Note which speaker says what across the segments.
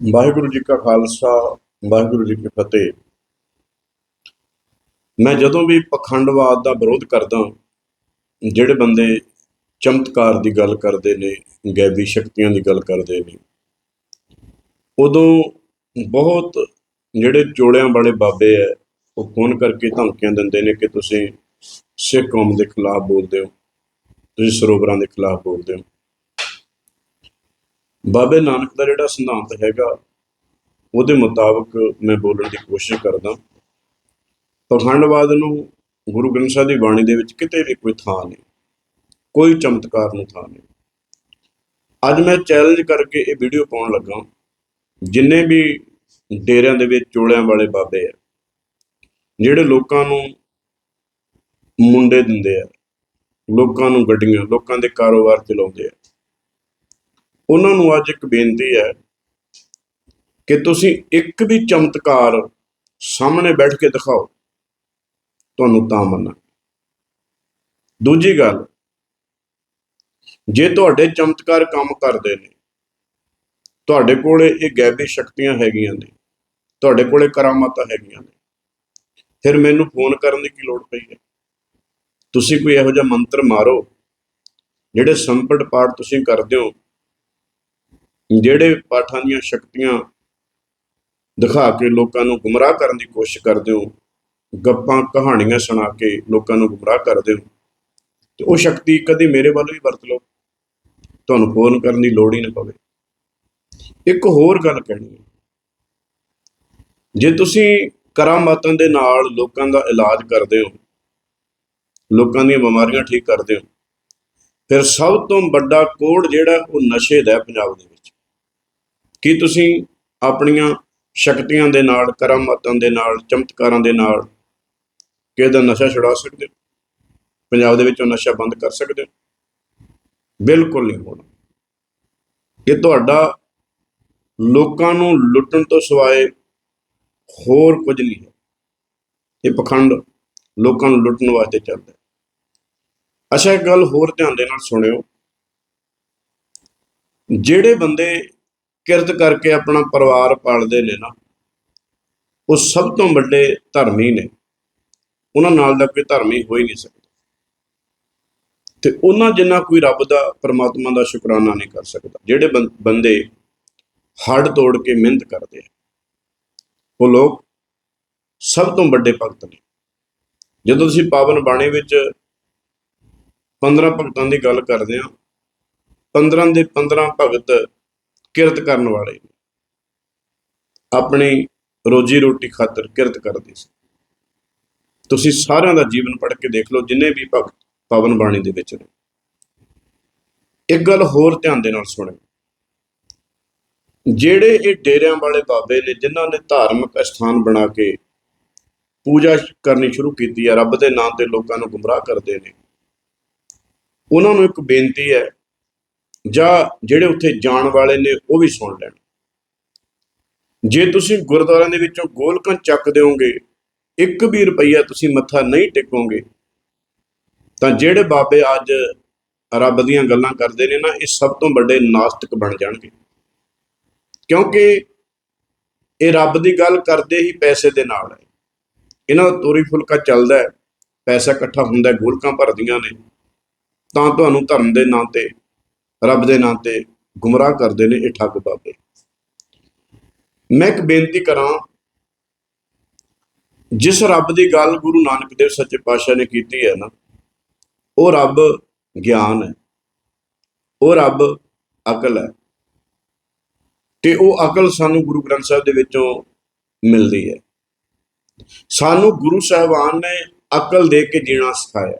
Speaker 1: ਵਾਹਿਗੁਰੂ ਜੀ ਕਾ ਖਾਲਸਾ, ਵਾਹਿਗੁਰੂ ਜੀ ਕੀ ਫਤਿਹ। ਮੈਂ ਜਦੋਂ ਵੀ ਪਖੰਡਵਾਦ ਦਾ ਵਿਰੋਧ ਕਰਦਾ ਜਿਹੜੇ ਬੰਦੇ ਚਮਤਕਾਰ ਦੀ ਗੱਲ ਕਰਦੇ ਨੇ, ਗੈਬੀ ਸ਼ਕਤੀਆਂ ਦੀ ਗੱਲ ਕਰਦੇ ਨੇ, ਉਦੋਂ ਬਹੁਤ ਜਿਹੜੇ ਚੋੜਿਆਂ ਵਾਲੇ ਬਾਬੇ ਐ, ਉਹ ਫੋਨ ਕਰਕੇ ਧਮਕੀਆਂ ਦਿੰਦੇ ਨੇ ਕਿ ਤੁਸੀਂ ਸਿੱਖ ਕੌਮ ਦੇ ਖਿਲਾਫ ਬੋਲਦੇ ਹੋ, ਤੁਸੀਂ ਸਰੋਵਰਾਂ ਦੇ ਖਿਲਾਫ ਬੋਲਦੇ ਹੋ। ਬਾਬੇ ਨਾਨਕ ਦਾ ਜਿਹੜਾ ਸਿਧਾਂਤ ਹੈਗਾ, ਉਹਦੇ ਮੁਤਾਬਕ ਮੈਂ ਬੋਲਣ ਦੀ ਕੋਸ਼ਿਸ਼ ਕਰਦਾ। ਪਖੰਡਵਾਦ ਨੂੰ ਗੁਰੂ ਗ੍ਰੰਥ ਸਾਹਿਬ ਦੀ ਬਾਣੀ ਦੇ ਵਿੱਚ ਕਿਤੇ ਵੀ ਕੋਈ ਥਾਂ ਨਹੀਂ, ਕੋਈ ਚਮਤਕਾਰ ਨੂੰ ਥਾਂ ਨਹੀਂ। ਅੱਜ ਮੈਂ ਚੈਲੰਜ ਕਰਕੇ ਇਹ ਵੀਡੀਓ ਪਾਉਣ ਲੱਗਾ, ਜਿੰਨੇ ਵੀ ਡੇਰਿਆਂ ਦੇ ਵਿੱਚ ਚੋਲਿਆਂ ਵਾਲੇ ਬਾਬੇ ਆ, ਜਿਹੜੇ ਲੋਕਾਂ ਨੂੰ ਮੁੰਡੇ ਦਿੰਦੇ ਆ, ਲੋਕਾਂ ਨੂੰ ਗੱਡੀਆਂ, ਲੋਕਾਂ ਦੇ ਕਾਰੋਬਾਰ ਚਲਾਉਂਦੇ ਆ ਉਹਨਾਂ ਨੂੰ ਅੱਜ ਇੱਕ ਬੇਨਤੀ ਹੈ ਕਿ ਤੁਸੀਂ ਇੱਕ ਵੀ ਚਮਤਕਾਰ ਸਾਹਮਣੇ ਬੈਠ ਕੇ ਦਿਖਾਓ, ਤੁਹਾਨੂੰ ਤਾਂ ਮੰਨਾਂ। ਦੂਜੀ ਗੱਲ, ਜੇ ਤੁਹਾਡੇ ਚਮਤਕਾਰ ਕੰਮ ਕਰਦੇ ਨੇ, ਤੁਹਾਡੇ ਕੋਲੇ ਇਹ ਗੈਬੀ ਸ਼ਕਤੀਆਂ ਹੈਗੀਆਂ ਨੇ, ਤੁਹਾਡੇ ਕੋਲੇ ਕਰਾਮਾਤਾਂ ਹੈਗੀਆਂ ਨੇ, ਫਿਰ ਮੈਨੂੰ ਫੋਨ ਕਰਨ ਦੀ ਕੀ ਲੋੜ ਪਈ ਹੈ? ਤੁਸੀਂ ਕੋਈ ਇਹੋ ਜਿਹਾ ਮੰਤਰ ਮਾਰੋ, ਜਿਹੜੇ ਸੰਪਟ ਪਾਠ ਤੁਸੀਂ ਕਰਦੇ ਹੋ ਜਿਹੜੇ ਪਾਠਾਂ ਦੀਆਂ ਸ਼ਕਤੀਆਂ ਦਿਖਾ ਕੇ ਲੋਕਾਂ ਨੂੰ ਗੁੰਮਰਾਹ ਕਰਨ ਦੀ ਕੋਸ਼ਿਸ਼ ਕਰਦੇ ਹੋ, ਗੱਪਾਂ ਕਹਾਣੀਆਂ ਸੁਣਾ ਕੇ ਲੋਕਾਂ ਨੂੰ ਗੁੰਮਰਾਹ ਕਰਦੇ ਹੋ, ਤੇ ਉਹ ਸ਼ਕਤੀ ਕਦੇ ਮੇਰੇ ਵੱਲ ਵੀ ਵਰਤ ਲਓ। ਤੁਹਾਨੂੰ ਫੋਨ ਕਰਨ ਦੀ ਲੋੜ ਹੀ ਨਾ ਪਵੇ। ਇੱਕ ਹੋਰ ਗੱਲ ਕਹਿਣੀ ਹੈ। ਜੇ ਤੁਸੀਂ ਕਰਾਮਾਤਾਂ ਦੇ ਨਾਲ ਲੋਕਾਂ ਦਾ ਇਲਾਜ ਕਰਦੇ ਹੋ, ਲੋਕਾਂ ਦੀਆਂ ਬਿਮਾਰੀਆਂ ਠੀਕ ਕਰਦੇ ਹੋ, ਫਿਰ ਸਭ ਤੋਂ ਵੱਡਾ ਕੋੜ ਜਿਹੜਾ ਉਹ ਨਸ਼ੇ ਦਾ ਪੰਜਾਬ ਦੇ ਵਿੱਚ। ਕੀ ਤੁਸੀਂ ਆਪਣੀਆਂ ਸ਼ਕਤੀਆਂ ਦੇ ਨਾਲ, ਕਰਾਮਾਤਾਂ ਦੇ ਨਾਲ, ਚਮਤਕਾਰਾਂ ਦੇ ਨਾਲ ਕਿਸੇ ਦਾ ਨਸ਼ਾ ਛੁਡਾ ਸਕਦੇ ਹੋ? ਪੰਜਾਬ ਦੇ ਵਿੱਚੋਂ ਨਸ਼ਾ ਬੰਦ ਕਰ ਸਕਦੇ ਹੋ? ਬਿਲਕੁਲ ਨਹੀਂ ਹੋਣਾ। ਇਹ ਤੁਹਾਡਾ ਲੋਕਾਂ ਨੂੰ ਲੁੱਟਣ ਤੋਂ ਸਿਵਾਏ ਹੋਰ ਕੁਝ ਨਹੀਂ ਹੈ। ਇਹ ਪਖੰਡ ਲੋਕਾਂ ਨੂੰ ਲੁੱਟਣ ਵਾਸਤੇ ਚੱਲਦਾ ਅੱਛਾ, ਇੱਕ ਗੱਲ ਹੋਰ ਧਿਆਨ ਦੇ ਨਾਲ ਸੁਣਿਓ। ਜਿਹੜੇ ਬੰਦੇ ਕਿਰਤ ਕਰਕੇ ਆਪਣਾ ਪਰਿਵਾਰ ਪਾਲਦੇ ਨੇ ਨਾ, ਉਹ ਸਭ ਤੋਂ ਵੱਡੇ ਧਰਮੀ ਨੇ। ਉਹਨਾਂ ਨਾਲ ਦਾ ਕੋਈ ਧਰਮੀ ਹੋ ਹੀ ਨਹੀਂ ਸਕਦਾ। ਤੇ ਉਹਨਾਂ ਜਿੰਨਾ ਕੋਈ ਰੱਬ ਦਾ, ਪਰਮਾਤਮਾ ਦਾ ਸ਼ੁਕਰਾਨਾ ਨਹੀਂ ਕਰ ਸਕਦਾ। ਜਿਹੜੇ ਬੰ- ਬੰਦੇ ਹੱਡ ਤੋੜ ਕੇ ਮਿਹਨਤ ਕਰਦੇ ਆ, ਉਹ ਲੋਕ ਸਭ ਤੋਂ ਵੱਡੇ ਭਗਤ ਨੇ। ਜਦੋਂ ਤੁਸੀਂ ਪਾਵਨ ਬਾਣੀ ਵਿੱਚ 15 ਭਗਤਾਂ ਦੀ ਗੱਲ ਕਰਦੇ ਆ 15 ਦੇ 15 ਭਗਤ ਕਿਰਤ ਕਰਨ ਵਾਲੇ ਨੇ। ਆਪਣੀ ਰੋਜੀ ਰੋਟੀ ਖਾਤਰ ਕਿਰਤ ਕਰਦੇ ਸੀ। ਤੁਸੀਂ ਸਾਰਿਆਂ ਦਾ ਜੀਵਨ ਪੜ੍ਹ ਕੇ ਦੇਖ ਲਓ, ਜਿੰਨੇ ਵੀ ਭਗਤ ਪਾਵਨ ਬਾਣੀ ਦੇ ਵਿੱਚ ਨੇ। ਇੱਕ ਗੱਲ ਹੋਰ ਧਿਆਨ ਦੇ ਨਾਲ ਸੁਣਿਓ। ਜਿਹੜੇ ਇਹ ਡੇਰਿਆਂ ਵਾਲੇ ਬਾਬੇ ਨੇ, ਜਿਨ੍ਹਾਂ ਨੇ ਧਾਰਮਿਕ ਅਸਥਾਨ ਬਣਾ ਕੇ ਪੂਜਾ ਕਰਨੀ ਸ਼ੁਰੂ ਕੀਤੀ ਹੈ ਰੱਬ ਦੇ ਨਾਮ ਤੇ ਲੋਕਾਂ ਨੂੰ ਗੁੰਮਰਾਹ ਕਰਦੇ ਨੇ, ਉਹਨਾਂ ਨੂੰ ਇੱਕ ਬੇਨਤੀ ਹੈ ਜਾਂ ਜਿਹੜੇ ਉੱਥੇ ਜਾਣ ਵਾਲੇ ਨੇ ਉਹ ਵੀ ਸੁਣ ਲੈਣ। ਜੇ ਤੁਸੀਂ ਗੁਰਦੁਆਰਿਆਂ ਦੇ ਵਿੱਚੋਂ ਗੋਲਕਾਂ ਚੱਕ ਦਿਓਗੇ, ਇੱਕ ਵੀ ਰੁਪਈਆ ਤੁਸੀਂ ਮੱਥਾ ਨਹੀਂ ਟੇਕੋਗੇ, ਤਾਂ ਜਿਹੜੇ ਬਾਬੇ ਅੱਜ ਰੱਬ ਦੀਆਂ ਗੱਲਾਂ ਕਰਦੇ ਨੇ ਨਾ, ਇਹ ਸਭ ਤੋਂ ਵੱਡੇ ਨਾਸਤਿਕ ਬਣ ਜਾਣਗੇ। ਕਿਉਂਕਿ ਇਹ ਰੱਬ ਦੀ ਗੱਲ ਕਰਦੇ ਹੀ ਪੈਸੇ ਦੇ ਨਾਲ ਹੈ। ਇਹਨਾਂ ਦਾ ਤੋਰੀ ਫੁਲਕਾ ਚੱਲਦਾ ਹੈ, ਪੈਸਾ ਇਕੱਠਾ ਹੁੰਦਾ ਗੋਲਕਾਂ ਭਰਦੀਆਂ ਨੇ। ਤਾਂ ਤੁਹਾਨੂੰ ਧਰਮ ਦੇ ਨਾਂ ਤੇ ਰੱਬ ਦੇ ਨਾਂ ਤੇ ਗੁੰਮਰਾਹ ਕਰਦੇ ਨੇ ਇਹ ਠੱਗ ਬਾਬੇ। ਮੈਂ ਇੱਕ ਬੇਨਤੀ ਕਰਾਂ, ਜਿਸ ਰੱਬ ਦੀ ਗੱਲ ਗੁਰੂ ਨਾਨਕ ਦੇਵ ਸੱਚੇ ਪਾਤਸ਼ਾਹ ਨੇ ਕੀਤੀ ਹੈ ਨਾ, ਉਹ ਰੱਬ ਗਿਆਨ ਹੈ, ਉਹ ਰੱਬ ਅਕਲ ਹੈ, ਤੇ ਉਹ ਅਕਲ ਸਾਨੂੰ ਗੁਰੂ ਗ੍ਰੰਥ ਸਾਹਿਬ ਦੇ ਵਿੱਚੋਂ ਮਿਲਦੀ ਹੈ। ਸਾਨੂੰ ਗੁਰੂ ਸਾਹਿਬਾਨ ਨੇ ਅਕਲ ਦੇ ਕੇ ਜੀਣਾ ਸਿਖਾਇਆ।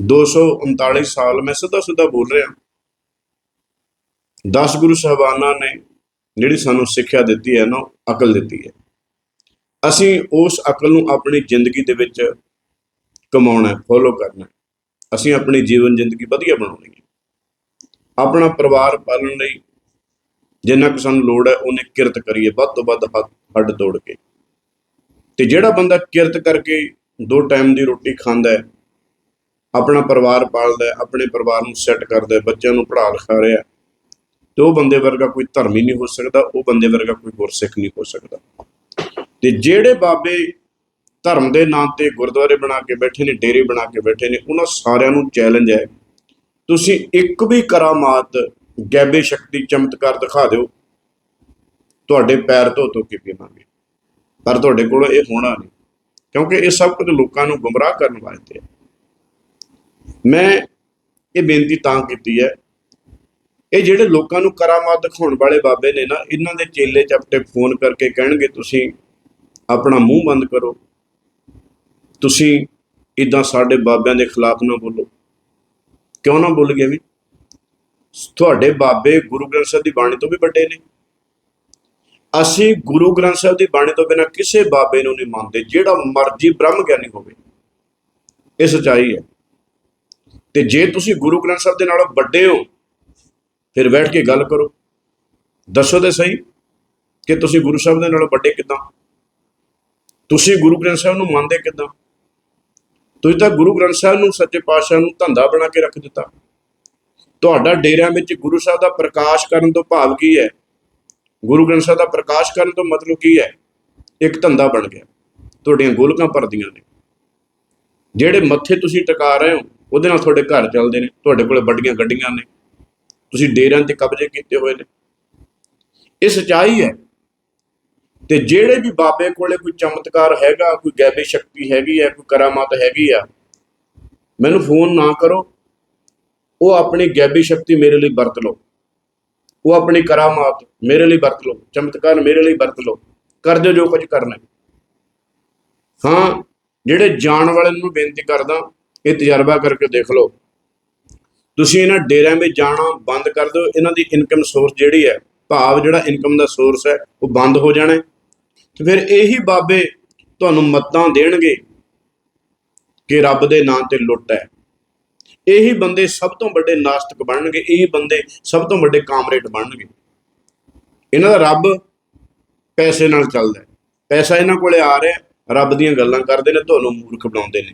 Speaker 1: 239 ਸਾਲ ਮੈਂ ਸਿੱਧਾ ਸਿੱਧਾ ਬੋਲ ਰਿਹਾ। 10 ਗੁਰੂ ਸਾਹਿਬਾਨਾਂ ਨੇ ਜਿਹੜੀ ਸਾਨੂੰ ਸਿੱਖਿਆ ਦਿੱਤੀ ਹੈ ਨਾ ਅਕਲ ਦਿੱਤੀ ਹੈ। ਅਸੀਂ ਉਸ ਅਕਲ ਨੂੰ ਆਪਣੀ ਜ਼ਿੰਦਗੀ ਦੇ ਵਿੱਚ ਕਮਾਉਣਾ ਹੈ ਫੋਲੋ ਕਰਨਾ ਹੈ। ਅਸੀਂ ਆਪਣੀ ਜੀਵਨ ਜ਼ਿੰਦਗੀ ਵਧੀਆ ਬਣਾਉਣੀ ਹੈ। ਆਪਣਾ ਪਰਿਵਾਰ ਪਾਲਣ ਲਈ ਜਿੰਨਾ ਕੁ ਸਾਨੂੰ ਲੋੜ ਹੈ, ਉਹਨੇ ਕਿਰਤ ਕਰੀਏ, ਵੱਧ ਤੋਂ ਵੱਧ ਹੱਥ ਹੱਡ ਤੋੜ ਕੇ। ਤੇ ਜਿਹੜਾ ਬੰਦਾ ਕਿਰਤ ਕਰਕੇ ਦੋ ਟਾਈਮ ਦੀ ਰੋਟੀ ਖਾਂਦਾ ਹੈ ਆਪਣਾ ਪਰਿਵਾਰ ਪਾਲਦਾ ਆਪਣੇ ਪਰਿਵਾਰ ਨੂੰ ਸੈੱਟ ਕਰਦਾ ਬੱਚਿਆਂ ਨੂੰ ਪੜ੍ਹਾ ਲਿਖਾ ਰਿਹਾ ਤੇ ਉਹ ਬੰਦੇ ਵਰਗਾ ਕੋਈ ਧਰਮੀ ਨਹੀਂ ਹੋ ਸਕਦਾ, ਉਹ ਬੰਦੇ ਵਰਗਾ ਕੋਈ ਗੁਰਸਿੱਖ ਨਹੀਂ ਹੋ ਸਕਦਾ। ਤੇ ਜਿਹੜੇ ਬਾਬੇ ਧਰਮ ਦੇ ਨਾਂ ਤੇ ਗੁਰਦੁਆਰੇ ਬਣਾ ਕੇ ਬੈਠੇ ਨੇ, ਡੇਰੇ ਬਣਾ ਕੇ ਬੈਠੇ ਨੇ, ਉਹਨਾਂ ਸਾਰਿਆਂ ਨੂੰ ਚੈਲੰਜ ਹੈ। ਤੁਸੀਂ ਇੱਕ ਵੀ ਕਰਾਮਾਤ, ਗੈਬੇ ਸ਼ਕਤੀ, ਚਮਤਕਾਰ ਦਿਖਾ ਦਿਓ। ਤੁਹਾਡੇ ਪੈਰ ਧੋ ਧੋ ਕੇ ਪੀਵਾਂਗੇ। ਪਰ ਤੁਹਾਡੇ ਕੋਲ ਇਹ ਹੋਣਾ ਨਹੀਂ, ਕਿਉਂਕਿ ਇਹ ਸਭ ਕੁਝ ਲੋਕਾਂ ਨੂੰ ਗੁੰਮਰਾਹ ਕਰਨ ਵਾਸਤੇ ਹੈ। ਮੈਂ ਇਹ ਬੇਨਤੀ ਤਾਂ ਕੀਤੀ ਹੈ, ਇਹ ਜਿਹੜੇ ਲੋਕਾਂ ਨੂੰ ਕਰਾਮਾਤ ਦਿਖਾਉਣ ਵਾਲੇ ਬਾਬੇ ਨੇ ਨਾ, ਇਹਨਾਂ ਦੇ ਚੇਲੇ ਚਪਟੇ ਫੋਨ ਕਰਕੇ ਕਹਿਣਗੇ, ਤੁਸੀਂ ਆਪਣਾ ਮੂੰਹ ਬੰਦ ਕਰੋ। ਤੁਸੀਂ ਇਦਾਂ ਸਾਡੇ ਬਾਬਿਆਂ ਦੇ ਖਿਲਾਫ ਨਾ ਬੋਲੋ। ਕਿਉਂ ਨਾ ਬੋਲ ਗਏ ਵੀ? ਤੁਹਾਡੇ ਬਾਬੇ ਗੁਰੂ ਗ੍ਰੰਥ ਸਾਹਿਬ ਦੀ ਬਾਣੀ ਤੋਂ ਵੀ ਵੱਡੇ ਨੇ। ਅਸੀਂ ਗੁਰੂ ਗ੍ਰੰਥ ਸਾਹਿਬ ਦੀ ਬਾਣੀ ਤੋਂ ਬਿਨਾਂ ਕਿਸੇ ਬਾਬੇ ਨੂੰ ਨਹੀਂ ਮੰਨਦੇ, ਜਿਹੜਾ ਮਰਜ਼ੀ ਬ੍ਰਹਮ ਗਿਆਨੀ ਹੋਵੇ। ਇਹ ਸਚਾਈ ਹੈ। ਤੇ ਜੇ ਤੁਸੀਂ ਗੁਰੂ ਗ੍ਰੰਥ ਸਾਹਿਬ ਦੇ ਨਾਲੋਂ ਵੱਡੇ ਹੋ, ਫਿਰ ਬੈਠ ਕੇ ਗੱਲ ਕਰੋ। ਦੱਸੋ ਤੇ ਸਹੀ ਕਿ ਤੁਸੀਂ ਗੁਰੂ ਸਾਹਿਬ ਦੇ ਨਾਲੋਂ ਵੱਡੇ ਕਿਦਾਂ? ਤੁਸੀਂ ਗੁਰੂ ਗ੍ਰੰਥ ਸਾਹਿਬ ਨੂੰ ਮੰਨਦੇ ਕਿਦਾਂ? ਤੁਸੀਂ ਤਾਂ ਗੁਰੂ ਗ੍ਰੰਥ ਸਾਹਿਬ ਨੂੰ ਸੱਚੇ ਪਾਤਸ਼ਾਹ ਨੂੰ ਧੰਦਾ ਬਣਾ ਕੇ ਰੱਖ ਦਿੱਤਾ। ਤੁਹਾਡਾ ਡੇਰਿਆਂ ਵਿੱਚ ਗੁਰੂ ਸਾਹਿਬ ਦਾ ਪ੍ਰਕਾਸ਼ ਕਰਨ ਤੋਂ ਭਾਵ ਕੀ ਹੈ? ਗੁਰੂ ਗ੍ਰੰਥ ਸਾਹਿਬ ਦਾ ਪ੍ਰਕਾਸ਼ ਕਰਨ ਤੋਂ ਮਤਲਬ ਕੀ ਹੈ? ਇੱਕ ਧੰਦਾ ਬਣ ਗਿਆ। ਤੁਹਾਡੀਆਂ ਗੋਲਕਾਂ ਭਰਦੀਆਂ ਨੇ। ਜਿਹੜੇ ਮੱਥੇ ਤੁਸੀਂ ਟਿਕਾ ਰਹੇ ਹੋ ਉਹਦੇ ਨਾਲ ਤੁਹਾਡੇ ਘਰ ਚੱਲਦੇ ਨੇ, ਤੁਹਾਡੇ ਕੋਲ ਵੱਡੀਆਂ ਗੱਡੀਆਂ ਨੇ। ਤੁਸੀਂ ਡੇਰਿਆਂ ਤੇ ਕਬਜ਼ੇ ਕੀਤੇ ਹੋਏ ਨੇ। ਇਹ ਸਚਾਈ ਹੈ। ਤੇ ਜਿਹੜੇ ਵੀ ਬਾਬੇ ਕੋਲੇ ਕੋਈ ਚਮਤਕਾਰ ਹੈਗਾ, ਕੋਈ ਗੈਬੀ ਸ਼ਕਤੀ ਹੈਗੀ ਹੈ, ਕੋਈ ਕਰਾਮਾਤ ਹੈਗੀ ਆ, ਮੈਨੂੰ ਫੋਨ ਨਾ ਕਰੋ। ਉਹ ਆਪਣੀ ਗੈਬੀ ਸ਼ਕਤੀ ਮੇਰੇ ਲਈ ਵਰਤ ਲਓ। ਉਹ ਆਪਣੀ ਕਰਾਮਾਤ ਮੇਰੇ ਲਈ ਵਰਤ ਲਓ। ਚਮਤਕਾਰ ਮੇਰੇ ਲਈ ਵਰਤ ਲਓ। ਕਰ ਦਿਓ ਜੋ ਕੁਝ ਕਰਨਾ ਹਾਂ। ਜਿਹੜੇ ਜਾਣ ਵਾਲੇ ਨੂੰ ਬੇਨਤੀ ਕਰਦਾ ਇਹ ਤਜਰਬਾ ਕਰਕੇ ਦੇਖ ਲਓ। ਤੁਸੀਂ ਇਹਨਾਂ ਡੇਰਿਆਂ ਵਿੱਚ ਜਾਣਾ ਬੰਦ ਕਰ ਦਿਓ। ਇਹਨਾਂ ਦੀ ਇਨਕਮ ਸੋਰਸ ਜਿਹੜੀ ਹੈ, ਭਾਵ ਜਿਹੜਾ ਇਨਕਮ ਦਾ ਸੋਰਸ ਹੈ, ਉਹ ਬੰਦ ਹੋ ਜਾਣਾ ਤੇ ਫਿਰ ਇਹੀ ਬਾਬੇ ਤੁਹਾਨੂੰ ਮੱਤਾਂ ਦੇਣਗੇ ਕਿ ਰੱਬ ਦੇ ਨਾਂ ਤੇ ਲੁੱਟ ਹੈ। ਇਹੀ ਬੰਦੇ ਸਭ ਤੋਂ ਵੱਡੇ ਨਾਸਤਕ ਬਣਨਗੇ। ਇਹੀ ਬੰਦੇ ਸਭ ਤੋਂ ਵੱਡੇ ਕਾਮਰੇਡ ਬਣਨਗੇ। ਇਹਨਾਂ ਦਾ ਰੱਬ ਪੈਸੇ ਨਾਲ ਚੱਲਦਾ ਪੈਸਾ ਇਹਨਾਂ ਕੋਲੇ ਆ ਰਿਹਾ ਰੱਬ ਦੀਆਂ ਗੱਲਾਂ ਕਰਦੇ ਨੇ, ਤੁਹਾਨੂੰ ਮੂਰਖ ਬਣਾਉਂਦੇ ਨੇ।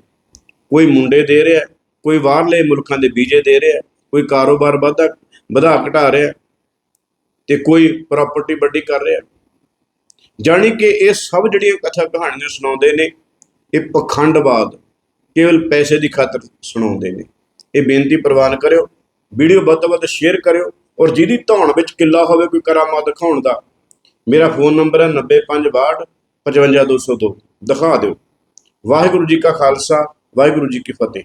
Speaker 1: ਕੋਈ ਮੁੰਡੇ ਦੇ ਰਿਹਾ, ਕੋਈ ਬਾਹਰਲੇ ਮੁਲਕਾਂ ਦੇ ਵੀਜ਼ੇ ਦੇ ਰਿਹਾ, ਕੋਈ ਕਾਰੋਬਾਰ ਵਧਾ ਵਧਾ ਘਟਾ ਰਿਹਾ ਤੇ ਕੋਈ ਪ੍ਰਾਪਰਟੀ ਵੱਡੀ ਕਰ ਰਿਹਾ। ਜਾਣੀ ਕਿ ਇਹ ਸਭ ਜਿਹੜੀਆਂ ਕਥਾ ਕਹਾਣੀਆਂ ਸੁਣਾਉਂਦੇ ਨੇ, ਇਹ ਪਖੰਡਵਾਦ, ਕੇਵਲ ਪੈਸੇ ਦੀ ਖਾਤਰ ਸੁਣਾਉਂਦੇ ਨੇ। ਇਹ ਬੇਨਤੀ ਪ੍ਰਵਾਨ ਕਰਿਓ, ਵੀਡੀਓ ਵੱਧ ਤੋਂ ਵੱਧ ਸ਼ੇਅਰ ਕਰਿਓ ਔਰ ਜਿਹਦੀ ਧੌਣ ਵਿੱਚ ਕਿੱਲਾ ਹੋਵੇ ਕੋਈ ਕਰਾਮਾ ਦਿਖਾਉਣ ਦਾ, ਮੇਰਾ ਫੋਨ ਨੰਬਰ ਹੈ 90562 55202 ਦਿਖਾ ਦਿਓ। ਵਾਹਿਗੁਰੂ ਜੀ ਕਾ ਖਾਲਸਾ ਵਾਹਿਗੁਰੂ ਜੀ ਕੀ ਫਤਿਹ